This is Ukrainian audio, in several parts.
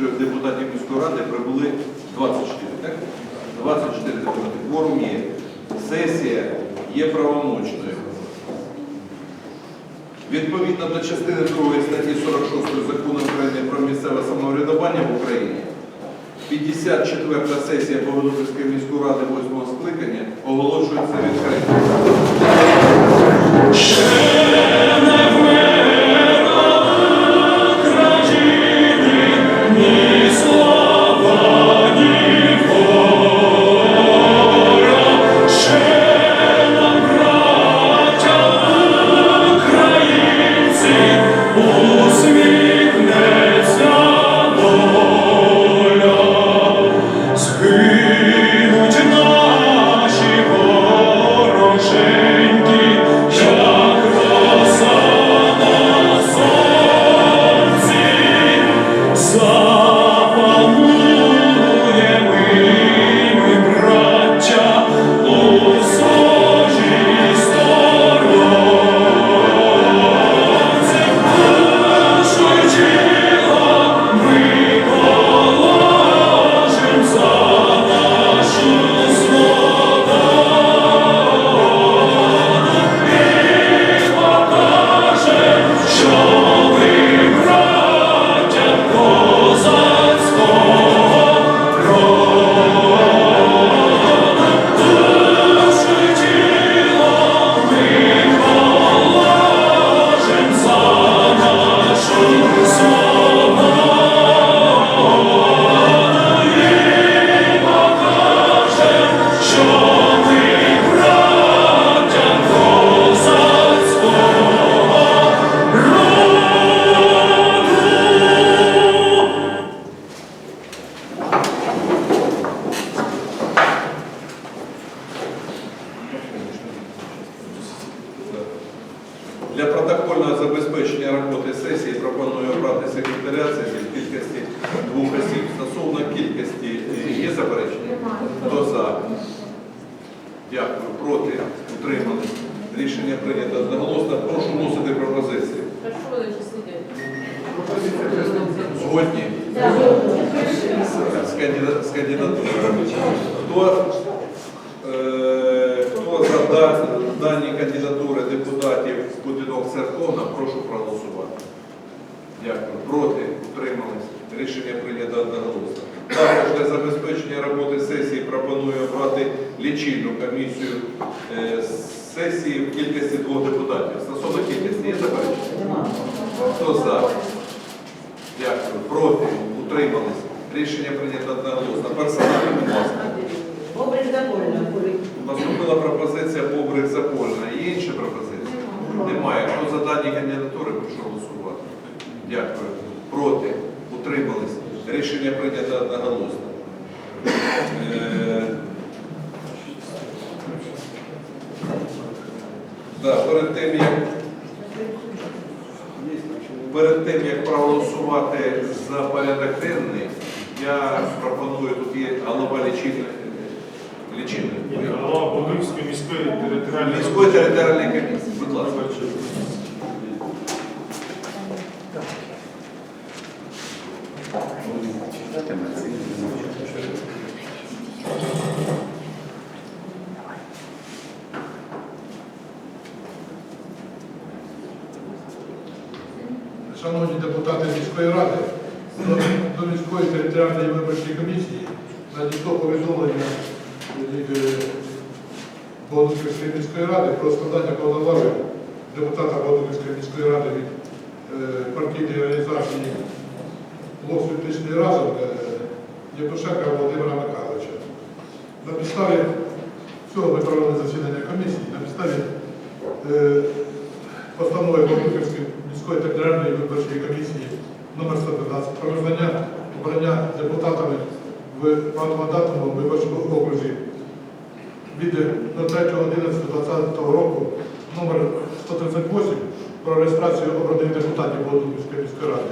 24 депутатів міської ради прибули 24, так? 24 депутати. Кворум є. Сесія є правомочною. Відповідно до частини 2 статті 46 Закону України про місцеве самоврядування в Україні, 54 сесія Богодухівської міської ради 8 скликання оголошується відкритою. Роботи сесії пропоную обрати секретаря сесії в кількості двох осіб. Стосовно кількості е, є заперечення? Хто за? Дякую. Проти? Утримали? Рішення прийнято одноголосно. Прошу вносити пропозиції. Згодні з кандида- з кандидатурою. Хто, е, хто за да- дані кандидатури депутатів Кудинок Церковна, прошу проголосувати. Дякую. Проти? Утримались? Рішення прийнято одноголосно. Також для забезпечення роботи сесії пропоную обрати лічильну комісію е, сесії в кількості двох депутатів. Стосовно кількості є заперечення? Хто за? Дякую. Проти? Утримались? Рішення прийнято одноголосно. Персонально, будь ласка. Бобрик. Поступила пропозиція Бобрик Запольна. Є інші пропозиції? Немає. Хто за дані кандидатури, прошу голосувати. Дякую. Проти? Утримались? Рішення прийнято одноголосно. Е, Да, перед тим, як Перед тим, як проголосувати за порядок денний, я пропоную, тут є голова лічильної лічильної. Голова Богорівської міської територіальної Міської територіальної комісії, будь ласка. Шановні депутати міської ради, до, до міської територіальної виборчої комісії надійшло повідомлення від е, Богодухівської міської ради про складання повноважень депутата Богодухівської міської ради від е, партійної організації Блок Світличний разом Євтушенка Володимира Михайловича. На підставі цього ми провели засідання комісії, на підставі е, постанови Богодухівської міської територіальної виборчої комісії номер 112 про визнання обрання депутатами в багатомандатному виборчому окрузі від 03.11.2020 року номер 138 про реєстрацію обраних депутатів Богодухівської міської ради.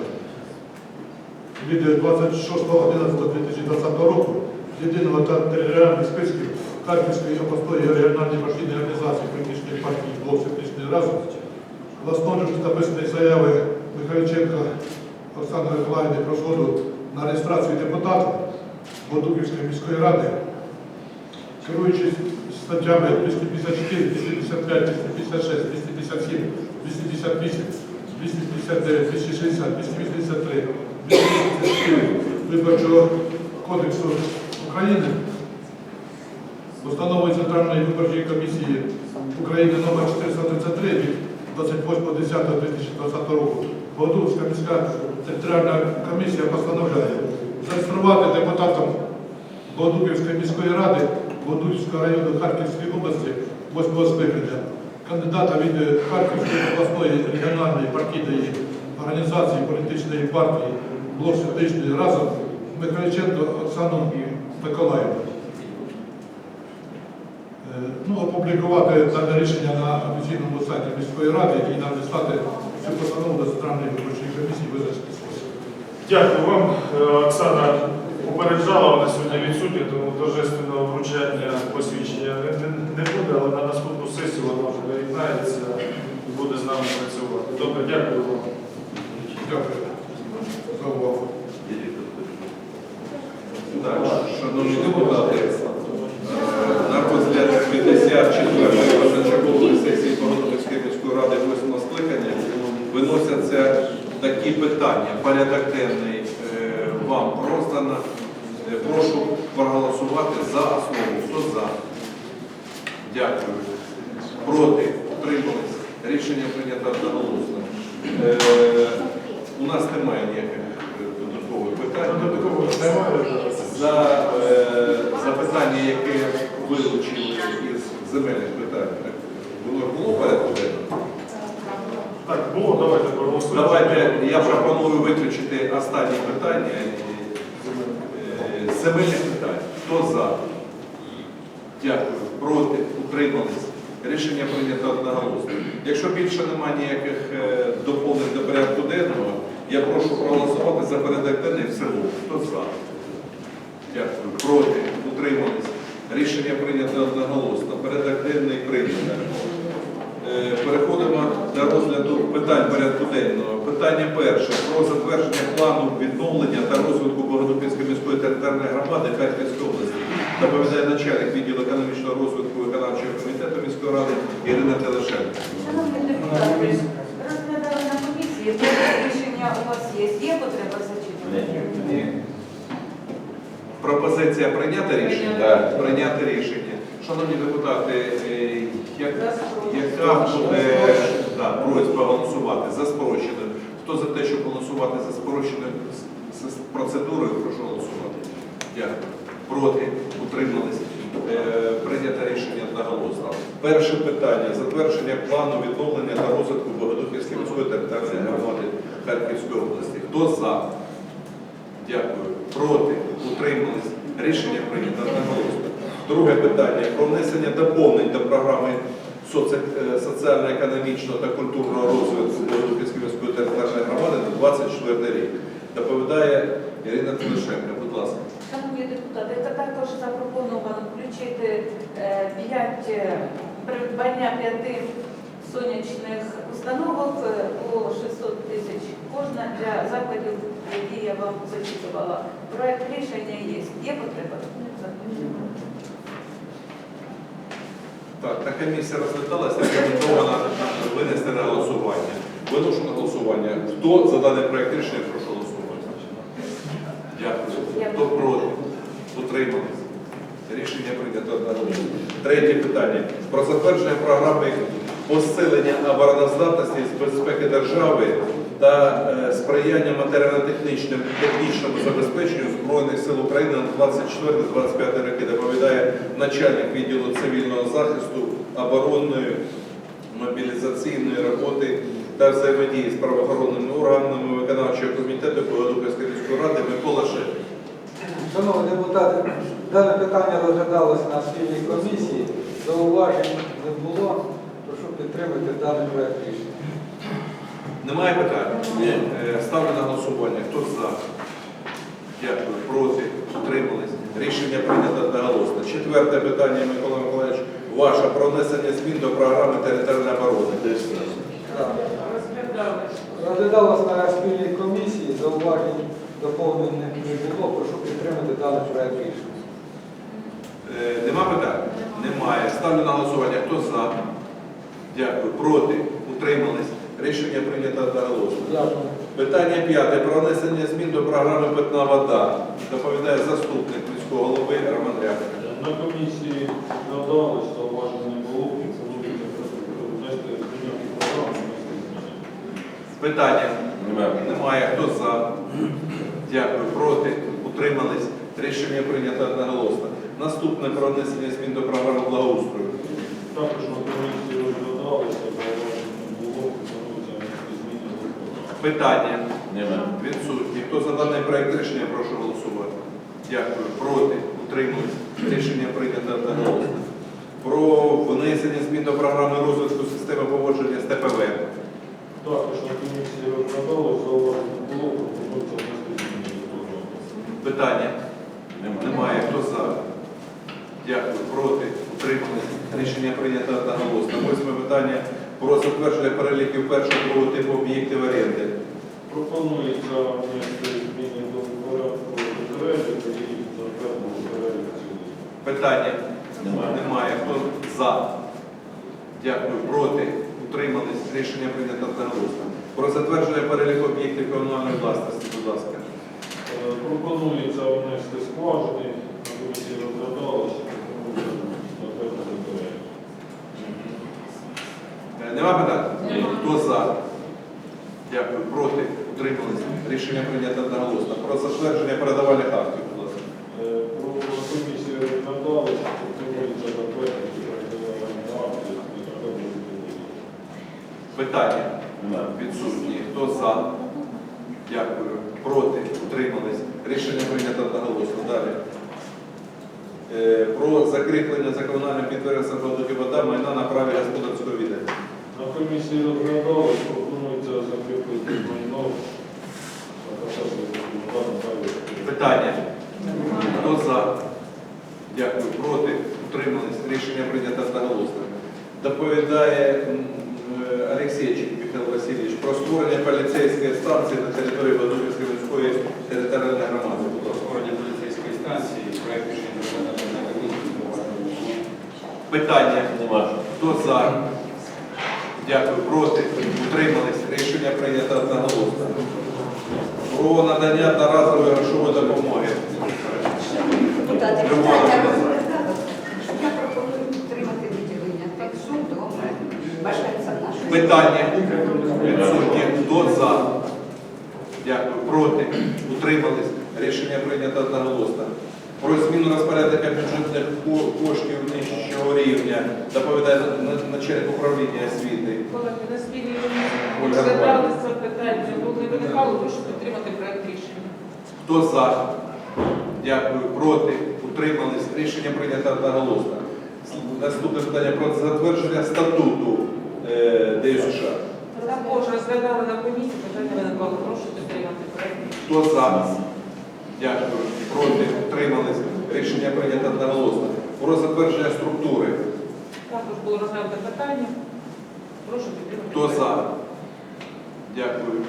Від 26.11.2020 року єдиного та територіальних списків Харківської обласної регіональної партійної організації політичної партії «Блок Світличний разом» власноруч написаної заяви Михайличенка Оксани Миколаївни про згоду на реєстрацію депутата Бодуківської міської ради, керуючись статтями 254, 255, 256, 257, 258, 259, 260, 283, 284 Виборчого кодексу України, Постановою Центральної виборчої комісії України номер 433 від 28.10.2020 року. Богодухівська міська територіальна комісія постановляє зареєструвати депутатом Богодухівської міської ради Богодухівського району Харківської області 8 скликання кандидата від Харківської обласної регіональної партійної організації політичної партії Блок Сердечної разом Михайличенко Оксану Миколаївну. Е, ну, опублікувати дане рішення на офіційному сайті міської ради і надіслати цю постанову до Центральної виборчої комісії визначити спосіб. Дякую вам. Е, Оксана попереджала, вона сьогодні відсутня, тому торжественного вручання посвідчення не, не- не буде, але на наступну сесію вона вже доєднається і буде з нами працювати. Добре, дякую вам. Дякую за увагу. Так, шановні депутати, е, на розгляд 54-ї позачергової сесії Богодухівської міської ради 8 скликання виносяться такі питання. Порядок денний е, вам роздано. Е, Прошу проголосувати за основу. Хто за? Дякую. Проти? Утримались? Рішення прийнято одноголосно. Е, У нас немає ніяких е, додаткових питань. Додаткового немає. За е, запитання, яке вилучили із земельних питань, воно було порядку? Так, було, давайте проголосуємо. Давайте я пропоную виключити останні питання. Е, земельних питань. Хто за? Дякую. Проти? Утримались? Рішення прийнято одноголосно. Якщо більше немає ніяких е, доповнень до порядку денного, я прошу проголосувати за порядок в цілому. Хто за? Дякую. Проти? Утримались? Рішення прийнято одноголосно. Порядок денний прийнято. Е, Переходимо до розгляду питань порядку денного. Питання перше про затвердження плану відновлення та розвитку Богодухівської міської територіальної громади Харківської області. Доповідає начальник відділу економічного розвитку комітету міської ради Ірина Телешенко. Шановні депутати, розглядали на комісії, рішення у вас є. Є потреба зачитувати? Пропозиція прийняти рішення? Прийняти. Прийняти рішення. Шановні депутати, е, як, яка буде да, просьба голосувати за спрощеною? Хто за те, щоб голосувати за спрощеною процедурою, прошу голосувати. Дякую. Проти? Утримались? Е, Прийнято рішення одноголосно. Перше питання. Затвердження плану відновлення та розвитку Богодухівської міської територіальної громади Харківської області. Хто за? Дякую. Проти? Утримались? Рішення прийнято одноголосно. Друге питання. Про внесення доповнень до програми е, соціально-економічного та культурного розвитку Богодухівської міської територіальної громади на 24 рік. Доповідає Ірина Тимошенко. Будь ласка. Шановні депутати, також запропоновано включити е, п'ять е, придбання п'яти сонячних установок е, по 600 тисяч кожна для закладів, які я вам зачитувала. Проект рішення є. Є потреба? Так, та комісія розглядалася, рекомендовано винести на голосування. Виношу на голосування. Хто за даний проект рішення, прошу голосувати. Дякую. Хто проти? Утримались. Прийнято. Третє питання. Про затвердження програми посилення обороноздатності з безпеки держави та е, сприяння матеріально-технічному технічному забезпеченню Збройних сил України на 24-25 роки доповідає начальник відділу цивільного захисту, оборонної, мобілізаційної роботи та взаємодії з правоохоронними органами виконавчого комітету Богодухівської міської ради Микола Шеф. Шановні депутати, дане питання розглядалося на спільній комісії. Зауважень не було. Прошу підтримати даний проект рішення. Немає питань? Ні. Е, Ставлю на голосування. Хто за? Дякую. Проти? Утримались? Рішення прийнято одноголосно. Четверте питання, Микола Миколаївич, ваше про внесення змін до програми територіальної оборони. Розглядалося на спільній комісії, зауважень доповнень не було, прошу підтримати даний проект рішення. Е, Нема питань? Немає. Ставлю на голосування. Хто за? Дякую. Проти? Утримались? Рішення прийнято одноголосно. Дякую. Питання п'яте. Про внесення змін до програми Питна вода. Доповідає заступник міського голови Роман Рябик. На комісії надалось, зауважень не було, пропонується внести зміни в програму, внести зміни. Питання? Немає. Хто за? Дякую. Проти? Утримались? Рішення прийнято одноголосно. Наступне про внесення змін до програми благоустрою. Також на комісії розглядалося, зауважень не було, пропонується зміни до програми. Питання? Відсутні. Хто за даний проект рішення, прошу голосувати. Дякую. Проти? Утримались? Рішення прийнято одноголосно. Про внесення змін до програми розвитку системи поводження з ТПВ. Також на комісії розглядалося, було, пропонується внести зміни до програми. Питання? Немає. Хто за? Дякую. Проти? Утримались? Рішення прийнято одноголосно. Восьме питання про затвердження переліків першого другого типу об'єктів оренди. Пропонується внести зміни до порядку переліку і затвердити перелік цілий. Питання? Немає. Хто за? Дякую. Проти? Утримались? Рішення прийнято одноголосно. Про затвердження переліку об'єктів комунальної власності, будь ласка. Пропонується внести скважини, на комісії затвердити перелік. Е, Нема питань? Нема. Хто за? Дякую. Проти? Утримались? Рішення прийнято одноголосно. Про затвердження передавальних актів, будь ласка. Е, Про комісії розглядалося, пропонується затвердити передавання актів і затвердити. Питання? Відсутні. Хто за? Дякую. Проти? Утримались? Рішення прийнято одноголосно. Далі. Е, Про закріплення за комунальним підприємством «Продукти вода» майна на праві господарського відання. На комісії розглядалося, пропонується закріпити майно. Питання? Хто за? Дякую. Проти? Утримались? Рішення прийнято одноголосно. Доповідає м, е, Олексійчик Михайло Васильович про створення поліцейської станції на території Водопільської міської територіальної громади. Будь ласка. створення поліцейської станції, проект рішення розглянути на комісії. Питання? Хто за? Дякую. Проти? Утримались? Рішення прийнято одноголосно. Про надання одноразової грошової допомоги. Депутати, Любов. питання розглядалося. Я пропоную підтримати виділення тих сум до бажанця нашої. Питання? Відсутні. Хто за? Дякую. Проти? Утримались? Рішення прийнято одноголосно. Про зміну розпорядника бюджетних ко- коштів нижчого рівня доповідає на- начальник управління освіти. Колеги, на спільній Ольга розглядали це питання, коли виникало, прошу підтримати проект рішення. Хто за? Дякую. Проти? Утримались? Рішення прийнято одноголосно. Наступне питання про затвердження статуту е, ДЮСШ. Також розглядали на комісії, питання виникало, прошу підтримати рішення. Хто за? Дякую. Проти? Утримались? Рішення прийнято одноголосно. Про затвердження структури. Також було розглянуте питання, прошу підтримати. Хто за? Дякую.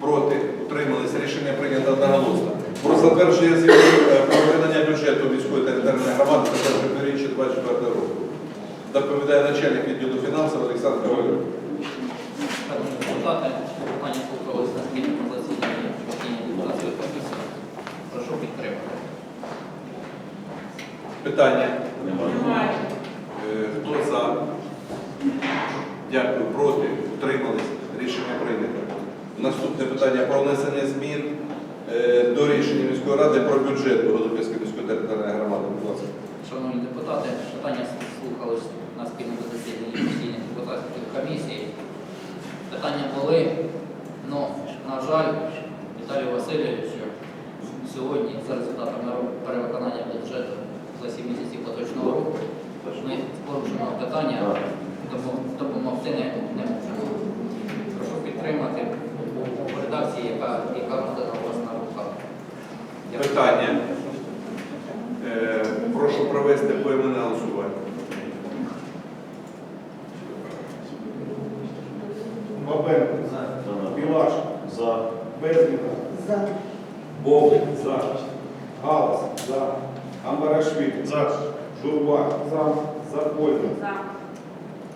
Проти? Утримались? Рішення прийнято одноголосно. Про затвердження звіту е, про виконання бюджету міської територіальної громади за перше півріччя 24 року. Доповідає начальник відділу фінансів Олександр Ковальов. Питання слухалось на постійної депутатської комісії. Прошу підтримати. Питання? Немає. Е, Хто за? Дякую. Проти? Утримались? Рішення прийнято. Наступне питання про внесення змін е, до рішення міської ради про бюджет Голубівської міської територіальної громади. Будь ласка. Шановні депутати, питання слухалось на спільному засіданні постійних депутатської комісії. Питання були, ну, на жаль, Віталію Васильовичу сьогодні за результатами перевиконання бюджету за 7 місяців поточного року ми з порушеного питання допом- допомогти не, не можемо. Прошу підтримати в редакції, яка, яка роздана у вас на руках. Дякую. Питання. Е, Прошу провести поіменне голосування. Бабенко. Білаш. За. Безліна. За. За. Галас. За. Амбарашвілі. За. Журба. За. Запольна. За.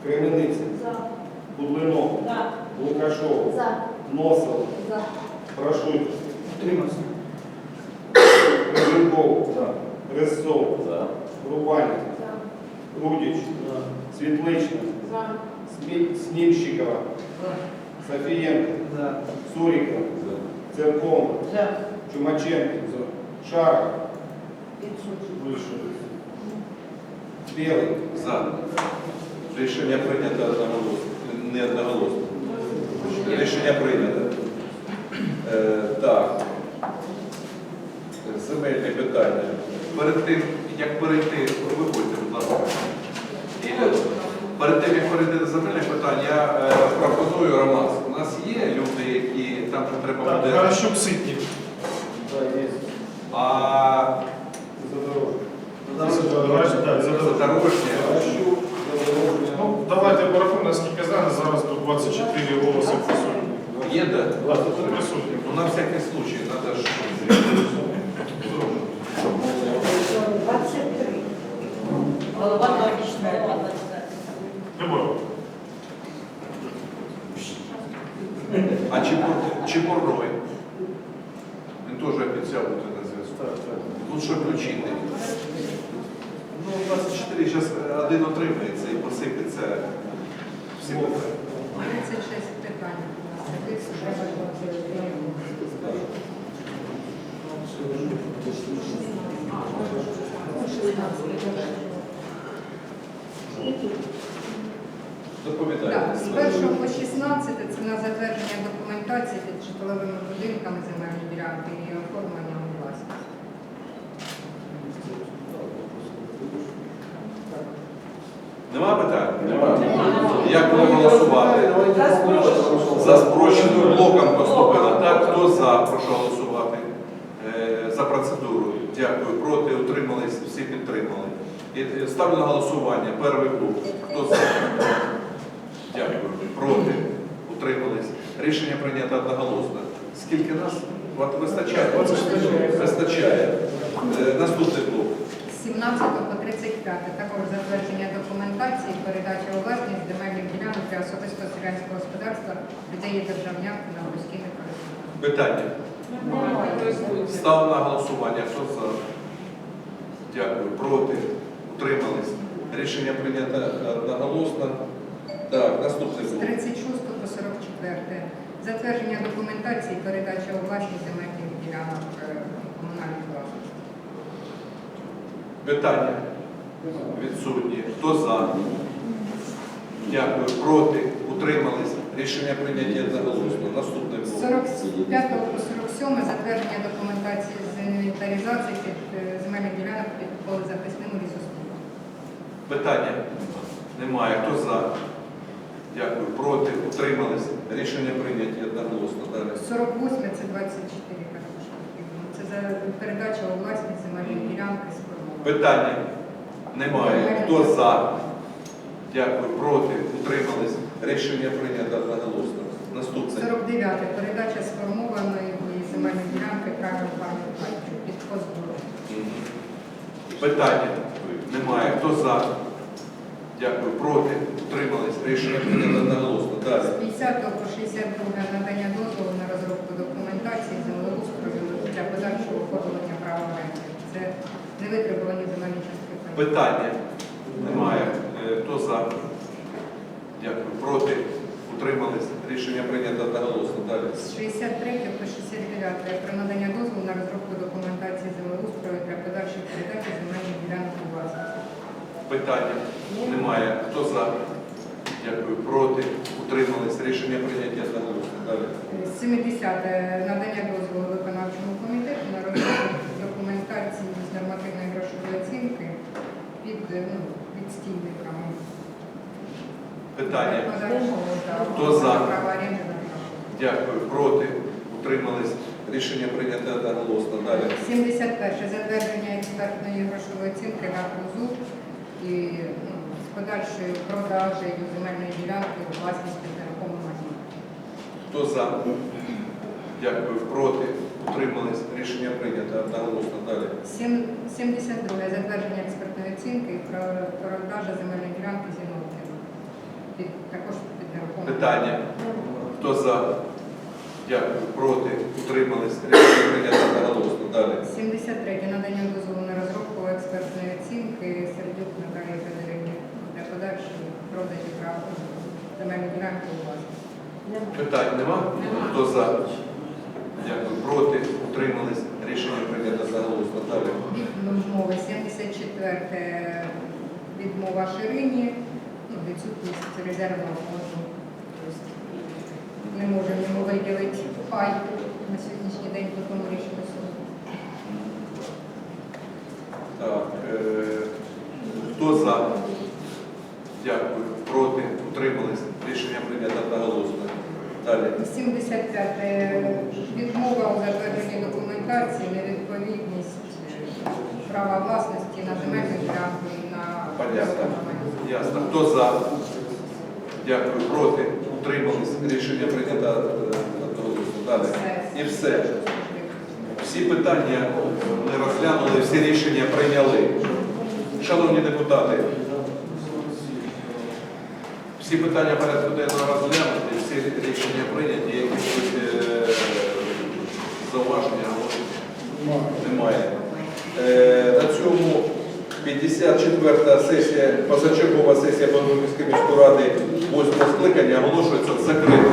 Кремениця. За. Будлинов. За. Лукашов. За. Носов. За. Прошук. Смі- Снімщикова. Софієнко. Суріков. Церков. Чумаченко. Шаров. Білий. За. Рішення прийнято одноголосно. Не одноголосно. Рішення прийнято. Е, так. Земельні питання. Перед тим, як перейти, виходьте, будь ласка. Перед тим, як перейти до земельних питань, я е, пропоную Ромас. У нас є люди, які там же треба Так, буде. Гаращук Ситник. А Задорожні, задорожня. Ну, давайте порахуємо, наскільки знаю, зараз тут 24 голоси присутні. Є? Присутні. Ну, на всякий случай, надо ж. Чепурной? Він теж обіцяв бути на зв'язку. Лучше включити. Ну, 24, зараз один отримається і посипеться всі питання. 36 питань. Доповідайте. Так, з 1 по 16 це на затвердження документації під житловими будинками земельної ділянки і оформлення у власність. Нема питань? Як будемо голосувати? За спрощеним блоком поступили. Так, хто за? Прошу голосувати. Е, За процедуру. Дякую. Проти, утримались, всі підтримали. І е, ставлю на голосування. Перший блок. Хто за? Дякую. Проти, утримались. Рішення прийнято одноголосно. Скільки нас? От Вистачає? Вистачає. Е, Наступний блок. 17 по 35 також затвердження документації, передача у власність земельних ділянок для особистого селянського господарства людей є державнянки на постійне користування. Питання. Ставлю на голосування. Хто за? Дякую. Проти? Утримались. Рішення прийнято одноголосно. Так, наступний блок. 36 по 44 затвердження документації, передача у власність земельних ділянок е, комунальної власності. Питання. Відсутні. Хто за? Дякую. Проти? Утримались. Рішення прийняті одноголосно. Наступний З блок. 45 по 47 затвердження документації з інвентаризації е, земельних ділянок під полезахисним лісоступом. Питання. Немає. Хто за? Дякую. Проти? Утримались. Рішення прийняті одноголосно. Далі. 48 це 24 також. Це за передача у власність земельної ділянки з формулою. Питання. Немає. Хто за? Дякую. Проти? Утримались. Рішення прийнято одноголосно. Наступне. 49 передача сформованої земельної ділянки правильно пам'ятаю під позбором. Питання. Немає. Хто за? Дякую. Проти? Утримались. Рішення прийнято одноголосно. Далі. З 50 по 62 надання дозволу на розробку документації землеустрою для подальшого оформлення права оренди. Це невитребувані земельні частки. Питання. Немає. Е, Хто за? Дякую. Проти? Утримались. Рішення прийнято одноголосно. Далі. З 63 по 69 про надання дозволу на розробку документації землеустрою для подальших передачі земельних ділянок у власність. Питання. Немає. Хто за? Дякую. Проти? Утримались. Рішення одноголосно. Далі. 70 надання дозволу виконавчому комітету на розробку документації з нормативної грошової оцінки під е, ну, відстійниками. Питання. Хто за? Дякую. Проти? Утримались. Рішення прийнято одноголосно. Далі. 71 затвердження експертної грошової оцінки на ну, з продажею земельної ділянки у власність під нерухомим майном. Хто за? Дякую. Проти? Утримались. Рішення прийнято. Одноголосно. Далі. 72. Затвердження експертної оцінки про продажу земельної ділянки Зіновкіна. Під, також під нерухомим. Питання. Хто за? Дякую. Проти? Утримались. Рішення прийнято. Одноголосно. Далі. 73. Надання дозволу на розробку експертної оцінки Сердюк Наталії Федорівні для подальшої продажу прав земельної ділянки у власність. Питань нема? Хто за? Дякую. Проти? Утримались. Рішення прийнято. Одноголосно. Далі. Відмови 74. Відмова Ширині, ну, відсутність резервного фонду. Тобто Не можемо йому виділити пай на сьогоднішній день по тому рішенню суду. Так. е, Хто за? Дякую. Проти? Утримались. Рішення прийнято. Одноголосно. Далі. 75. Відмова у затвердженні документації, невідповідність е, права власності на земельну ділянку і на Понятно. Ясно. Хто за? Дякую. Проти? Утримались. Рішення прийнято е. Далі. І все. Всі питання не розглянули, всі рішення прийняли. Шановні депутати, всі питання порядку денного розглянуті, всі рішення прийняті, які будуть е, зауваження? Немає. Е, На цьому 54-та сесія, позачергова сесія Богомільської міської ради 8 скликання оголошується закритою.